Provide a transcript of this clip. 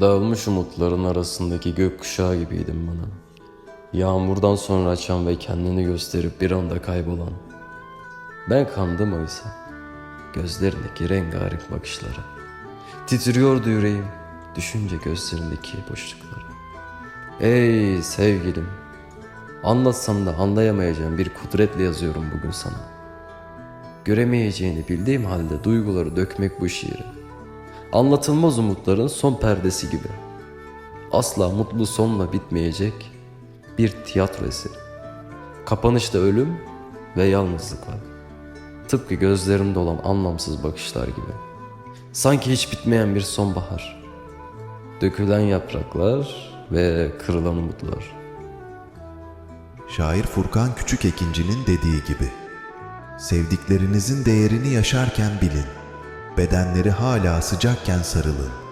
Dağılmış umutların arasındaki gökkuşağı gibiydin bana. Yağmurdan sonra açan ve kendini gösterip bir anda kaybolan. Ben kandım oysa. Gözlerindeki rengarenk bakışlara. Titriyordu yüreğim. Düşünce gözlerindeki boşluklara. Ey sevgilim. Anlatsam da anlayamayacağım bir kudretle yazıyorum bugün sana. Göremeyeceğini bildiğim halde duyguları dökmek bu şiire. Anlatılmaz umutların son perdesi gibi. Asla mutlu sonla bitmeyecek bir tiyatro eseri. Kapanışta ölüm ve yalnızlık var. Tıpkı gözlerimde olan anlamsız bakışlar gibi. Sanki hiç bitmeyen bir sonbahar. Dökülen yapraklar ve kırılan umutlar. Şair Furkan Küçük Ekinci'nin dediği gibi. Sevdiklerinizin değerini yaşarken bilin. Bedenleri hala sıcakken sarılın.